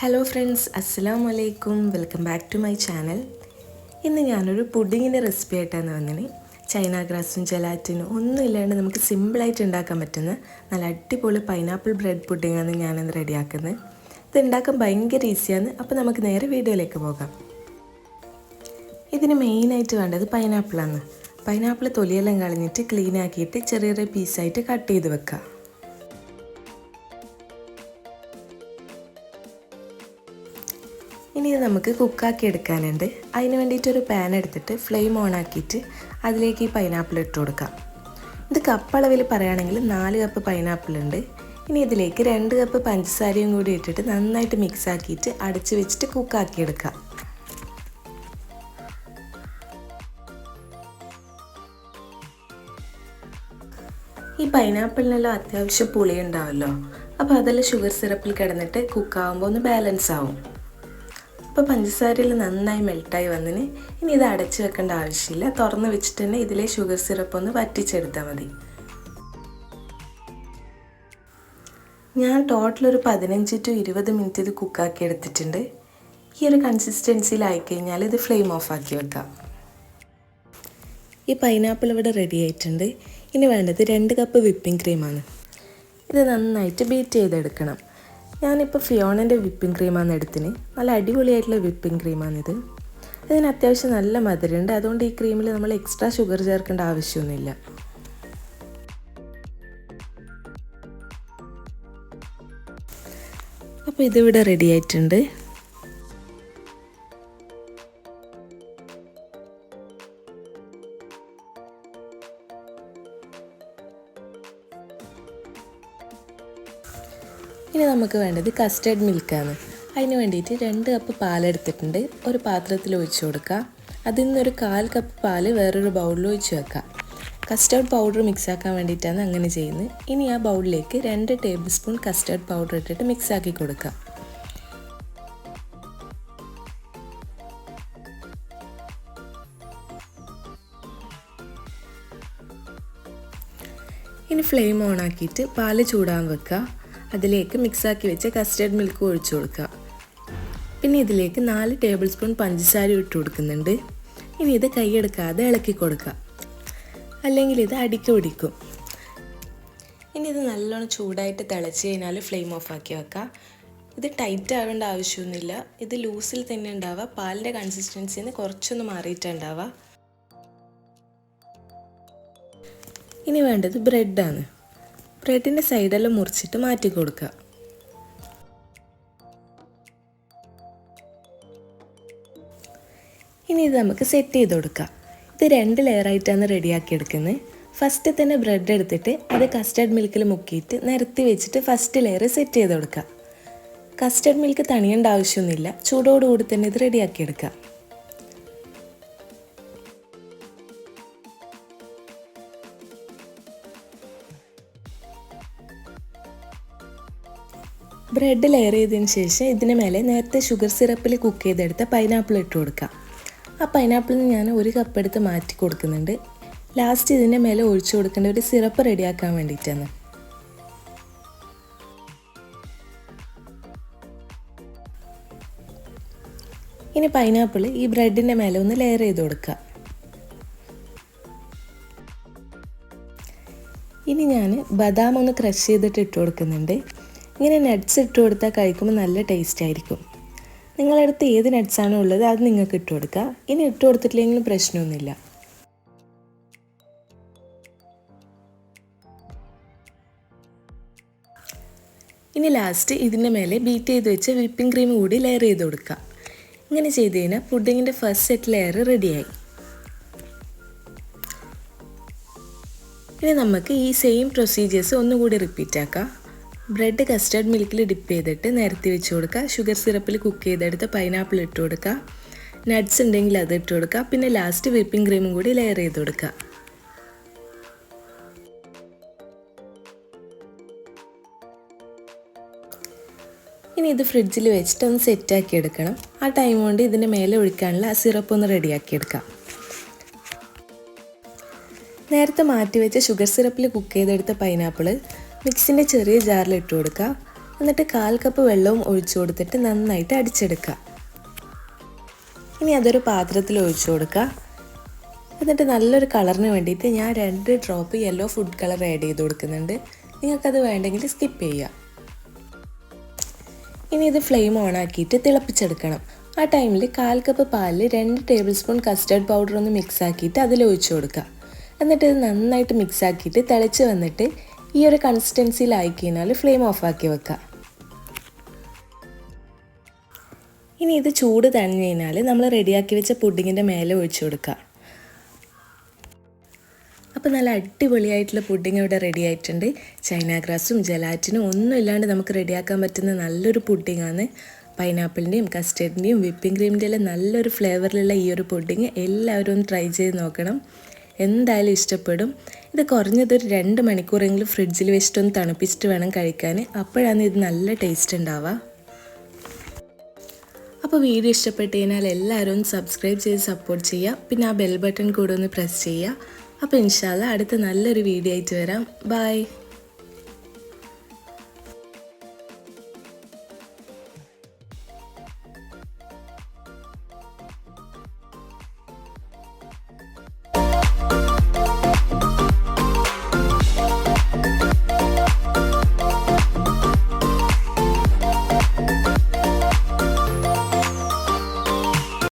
Hello friends അസ്സലാം വലൈക്കും welcome back to my channel ഇന്ന് ഞാനൊരു പുഡിങ്ങിന്റെ റെസിപ്പി ആയിട്ടാണ് വന്നത് ചൈന ഗ്രാസും ജലാറ്റിനും ഒന്നും ഇല്ലാണ്ട് നമുക്ക് സിമ്പിളായിട്ട് ഉണ്ടാക്കാൻ പറ്റുന്ന നല്ല അടിപൊളി പൈനാപ്പിൾ ബ്രെഡ് പുഡിങ്ങാണ് ഞാനിന്ന് റെഡിയാക്കുന്നത് ഇത് ഉണ്ടാക്കാൻ ഭയങ്കര ഈസിയാണ് അപ്പോൾ നമുക്ക് നേരെ വീഡിയോയിലേക്ക് പോകാം. ഇതിന് മെയിനായിട്ട് വേണ്ടത് പൈനാപ്പിളാണ് പൈനാപ്പിൾ തൊലിയെല്ലാം കളഞ്ഞിട്ട് ക്ലീൻ ആക്കിയിട്ട് ചെറിയ ചെറിയ പീസായിട്ട് കട്ട് ചെയ്ത് വെക്കുക. നമുക്ക് കുക്കാക്കി എടുക്കാനുണ്ട്. അതിന് വേണ്ടിയിട്ടൊരു പാൻ എടുത്തിട്ട് ഫ്ലെയിം ഓൺ ആക്കിയിട്ട് അതിലേക്ക് ഈ പൈനാപ്പിൾ ഇട്ട് കൊടുക്കാം. ഇത് കപ്പ് അളവിൽ പറയുകയാണെങ്കിൽ നാല് കപ്പ് പൈനാപ്പിൾ ഉണ്ട്. ഇനി ഇതിലേക്ക് രണ്ട് കപ്പ് പഞ്ചസാരയും കൂടി ഇട്ടിട്ട് നന്നായിട്ട് മിക്സ് ആക്കിയിട്ട് അടച്ച് വെച്ചിട്ട് കുക്കാക്കി എടുക്കാം. ഈ പൈനാപ്പിളിനെല്ലാം അത്യാവശ്യം പുളി ഉണ്ടാവുമല്ലോ അപ്പോൾ അതെല്ലാം ഷുഗർ സിറപ്പിൽ കിടന്നിട്ട് കുക്കാവുമ്പോൾ ഒന്ന് ബാലൻസ് ആവും. അപ്പോൾ പഞ്ചസാരയിൽ നന്നായി മെൽട്ടായി വന്നിന്. ഇനി ഇത് അടച്ചു വെക്കേണ്ട ആവശ്യമില്ല. തുറന്ന് വെച്ചിട്ട് തന്നെ ഇതിലെ ഷുഗർ സിറപ്പ് ഒന്ന് വറ്റിച്ചെടുത്താൽ മതി. ഞാൻ ടോട്ടൽ ഒരു പതിനഞ്ച് ടു ഇരുപത് മിനിറ്റ് ഇത് കുക്കാക്കി എടുത്തിട്ടുണ്ട്. ഈ ഒരു കൺസിസ്റ്റൻസിയിലായി കഴിഞ്ഞാൽ ഇത് ഫ്ലെയിം ഓഫ് ആക്കി വെക്കാം. ഈ പൈനാപ്പിൾ ഇവിടെ റെഡി ആയിട്ടുണ്ട്. ഇനി വേണ്ടത് രണ്ട് കപ്പ് വിപ്പിംഗ് ക്രീമാണ് ഇത് നന്നായിട്ട് ബീറ്റ് ചെയ്തെടുക്കണം. ഞാനിപ്പോൾ ഫിയോണന്റെ വിപ്പിംഗ് ക്രീമാണ് എടുത്തിന്. നല്ല അടിപൊളിയായിട്ടുള്ള വിപ്പിംഗ് ക്രീമാണിത് ഇതിന് അത്യാവശ്യം നല്ല മധുരമുണ്ട് അതുകൊണ്ട് ഈ ക്രീമിൽ നമ്മൾ എക്സ്ട്രാ ഷുഗർ ചേർക്കേണ്ട ആവശ്യമൊന്നുമില്ല. അപ്പോൾ ഇതിവിടെ റെഡി ആയിട്ടുണ്ട്. ഇനി നമുക്ക് വേണ്ടത് കസ്റ്റേർഡ് മിൽക്കാണ് അതിന് വേണ്ടിയിട്ട് രണ്ട് കപ്പ് പാലെടുത്തിട്ടുണ്ട്. ഒരു പാത്രത്തിൽ ഒഴിച്ചു കൊടുക്കുക. അതിൽ നിന്നൊരു കാൽ കപ്പ് പാൽ വേറൊരു ബൗളിൽ ഒഴിച്ച് വെക്കുക. കസ്റ്റേർഡ് പൗഡർ മിക്സ് ആക്കാൻ വേണ്ടിയിട്ടാണ് അങ്ങനെ ചെയ്യുന്നത്. ഇനി ആ ബൗളിലേക്ക് രണ്ട് ടേബിൾ സ്പൂൺ കസ്റ്റേർഡ് പൗഡർ ഇട്ടിട്ട് മിക്സ് ആക്കി കൊടുക്കുക. ഇനി ഫ്ലെയിം ഓൺ ആക്കിയിട്ട് പാൽ ചൂടാൻ വെക്കുക. അതിലേക്ക് മിക്സാക്കി വെച്ച കസ്റ്റേർഡ് മിൽക്ക് ഒഴിച്ചു കൊടുക്കുക. പിന്നെ ഇതിലേക്ക് നാല് ടേബിൾ സ്പൂൺ പഞ്ചസാര ഇട്ട് കൊടുക്കുന്നുണ്ട്. ഇനി ഇത് കൈയെടുക്കാതെ ഇളക്കി കൊടുക്കുക. അല്ലെങ്കിൽ ഇത് അടിക്ക് പിടിക്കും. ഇനി ഇത് നല്ലോണം ചൂടായിട്ട് തിളച്ച് കഴിഞ്ഞാൽ ഫ്ലെയിം ഓഫ് ആക്കി വെക്കുക. ഇത് ടൈറ്റ് ആവേണ്ട ആവശ്യമൊന്നുമില്ല. ഇത് ലൂസിൽ തന്നെ ഉണ്ടാവുക. പാലിന്റെ കൺസിസ്റ്റൻസിയിൽ നിന്ന് കുറച്ചൊന്ന് മാറിയിട്ടുണ്ടാവുക ഇനി വേണ്ടത് ബ്രെഡാണ് ബ്രെഡിന്റെ സൈഡെല്ലാം മുറിച്ചിട്ട് മാറ്റി കൊടുക്കുക. ഇനി ഇത് നമുക്ക് സെറ്റ് ചെയ്ത് കൊടുക്കാം. ഇത് രണ്ട് ലെയറായിട്ടാണ് റെഡിയാക്കി എടുക്കുന്നത്. ഫസ്റ്റ് തന്നെ ബ്രെഡ് എടുത്തിട്ട് അത് കസ്റ്റർഡ് മിൽക്കിൽ മുക്കിയിട്ട് നിരത്തി വെച്ചിട്ട് ഫസ്റ്റ് ലെയർ സെറ്റ് ചെയ്ത് കൊടുക്കുക കസ്റ്റർഡ് മിൽക്ക് തണിയേണ്ട ആവശ്യമൊന്നുമില്ല. ചൂടോടുകൂടി തന്നെ ഇത് റെഡിയാക്കി എടുക്കുക ബ്രെഡ് ലെയർ ചെയ്തതിന് ശേഷം ഇതിന് മേലെ നേരത്തെ ഷുഗർ സിറപ്പിൽ കുക്ക് ചെയ്തെടുത്ത പൈനാപ്പിൾ ഇട്ട് കൊടുക്കാം. ആ പൈനാപ്പിളിന് ഞാൻ ഒരു കപ്പ് എടുത്ത് മാറ്റി കൊടുക്കുന്നുണ്ട്. ലാസ്റ്റ് ഇതിന്റെ മേലെ ഒഴിച്ചു കൊടുക്കേണ്ട ഒരു സിറപ്പ് റെഡിയാക്കാൻ വേണ്ടിയിട്ടാണ്. ഇനി പൈനാപ്പിൾ ഈ ബ്രെഡിന്റെ മേലെ ഒന്ന് ലെയർ ചെയ്ത് കൊടുക്കുക ഇനി ഞാൻ ബദാം ഒന്ന് ക്രഷ് ചെയ്തിട്ട് ഇട്ട് കൊടുക്കുന്നുണ്ട്. ഇങ്ങനെ നട്ട്സ് ഇട്ട് കൊടുത്താൽ കഴിക്കുമ്പോൾ നല്ല ടേസ്റ്റ് ആയിരിക്കും. നിങ്ങളടുത്ത് ഏത് നട്ട്സാണോ ഉള്ളത് അത് നിങ്ങൾക്ക് ഇട്ട് കൊടുക്കുക ഇനി ഇട്ട് കൊടുത്തിട്ടില്ലെങ്കിലും പ്രശ്നമൊന്നുമില്ല. ഇനി ലാസ്റ്റ് ഇതിന്റെ മേലെ ബീറ്റ് ചെയ്ത് വെച്ച് വിപ്പിംഗ് ക്രീം കൂടി ലെയർ ചെയ്ത് കൊടുക്കുക ഇങ്ങനെ ചെയ്ത് കഴിഞ്ഞാൽ പുഡിങ്ങിന്റെ ഫസ്റ്റ് സെറ്റ് ലെയർ റെഡിയായി ഇനി നമുക്ക് ഈ സെയിം പ്രൊസീജിയേഴ്സ് ഒന്നുകൂടി റിപ്പീറ്റ് ആക്കാം. ബ്രെഡ് കസ്റ്റർഡ് മിൽക്കിൽ ഡിപ്പ് ചെയ്തിട്ട് നിരത്തി വെച്ച് കൊടുക്കുക. ഷുഗർ സിറപ്പിൽ കുക്ക് ചെയ്തെടുത്ത് പൈനാപ്പിൾ ഇട്ട് കൊടുക്കുക. നട്ട്സ് ഉണ്ടെങ്കിൽ അത് ഇട്ട് കൊടുക്കുക. പിന്നെ ലാസ്റ്റ് വിപ്പിംഗ് ക്രീമും കൂടി ലെയർ ചെയ്ത് കൊടുക്കുക. ഇനി ഇത് ഫ്രിഡ്ജിൽ വെച്ചിട്ട് ഒന്ന് സെറ്റാക്കി എടുക്കണം. ആ ടൈം കൊണ്ട് ഇതിന്റെ മേലെ ഒഴിക്കാനുള്ള സിറപ്പ് ഒന്ന് റെഡിയാക്കി എടുക്കാം. നേരത്തെ മാറ്റി വെച്ച ഷുഗർ സിറപ്പിൽ കുക്ക് ചെയ്തെടുത്ത പൈനാപ്പിൾ മിക്സിന്റെ ചെറിയ ജാറിൽ ഇട്ട് കൊടുക്കുക. എന്നിട്ട് കാൽ കപ്പ് വെള്ളവും ഒഴിച്ചു കൊടുത്തിട്ട് നന്നായിട്ട് അടിച്ചെടുക്കുക. ഇനി അതൊരു പാത്രത്തിൽ ഒഴിച്ചു കൊടുക്കുക. എന്നിട്ട് നല്ലൊരു കളറിന് വേണ്ടിയിട്ട് ഞാൻ രണ്ട് drop yellow food colour add ചെയ്ത് കൊടുക്കുന്നുണ്ട്. നിങ്ങൾക്കത് വേണ്ടെങ്കിൽ സ്കിപ്പ് ചെയ്യുക. ഇനി ഇത് ഫ്ലെയിം ഓൺ ആക്കിയിട്ട് തിളപ്പിച്ചെടുക്കണം. ആ ടൈമിൽ കാൽ കപ്പ് പാലിൽ രണ്ട് ടേബിൾ സ്പൂൺ കസ്റ്റർഡ് പൗഡർ ഒന്ന് മിക്സ് ആക്കിയിട്ട് അതിൽ ഒഴിച്ചു കൊടുക്കുക. എന്നിട്ട് ഇത് നന്നായിട്ട് മിക്സ് ആക്കിയിട്ട് തിളച്ച് വന്നിട്ട് ഈ ഒരു കൺസിസ്റ്റൻസിയിലായി കഴിഞ്ഞാൽ ഫ്ലെയിം ഓഫ് ആക്കി വെക്കുക ഇനി ഇത് ചൂട് തണിഞ്ഞു കഴിഞ്ഞാൽ നമ്മൾ റെഡിയാക്കി വെച്ച പുഡിങ്ങിന്റെ മേലെ ഒഴിച്ചു കൊടുക്കുക അപ്പോൾ നല്ല അടിപൊളിയായിട്ടുള്ള പുഡിങ് ഇവിടെ റെഡി ആയിട്ടുണ്ട്. ചൈന ഗ്രാസും ജലാറ്റിനും ഒന്നും ഇല്ലാണ്ട് നമുക്ക് റെഡിയാക്കാൻ പറ്റുന്ന നല്ലൊരു പുഡിങ്ങാണ് പൈനാപ്പിളിന്റെയും കസ്റ്റേർഡിന്റെയും വിപ്പിംഗ് ക്രീമിന്റെ എല്ലാം നല്ലൊരു ഫ്ലേവറിലുള്ള ഈ ഒരു പുഡിങ് എല്ലാവരും ഒന്ന് ട്രൈ ചെയ്ത് നോക്കണം. എന്തായാലും ഇഷ്ടപ്പെടും. ഇത് കുറഞ്ഞത് കുറഞ്ഞതൊരു രണ്ട് മണിക്കൂറെങ്കിലും ഫ്രിഡ്ജിൽ വെച്ചിട്ടൊന്ന് തണുപ്പിച്ചിട്ട് വേണം കഴിക്കാൻ. അപ്പോഴാണ് ഇത് നല്ല ടേസ്റ്റ് ഉണ്ടാവുക. അപ്പോൾ വീഡിയോ ഇഷ്ടപ്പെട്ട് കഴിഞ്ഞാൽ എല്ലാവരും ഒന്ന് സബ്സ്ക്രൈബ് ചെയ്ത് സപ്പോർട്ട് ചെയ്യുക. പിന്നെ ആ ബെൽ ബട്ടൺ കൂടെ ഒന്ന് പ്രസ് ചെയ്യുക. അപ്പോൾ ഇൻഷാല്ല അടുത്ത നല്ലൊരു വീഡിയോ ആയിട്ട് വരാം. ബൈ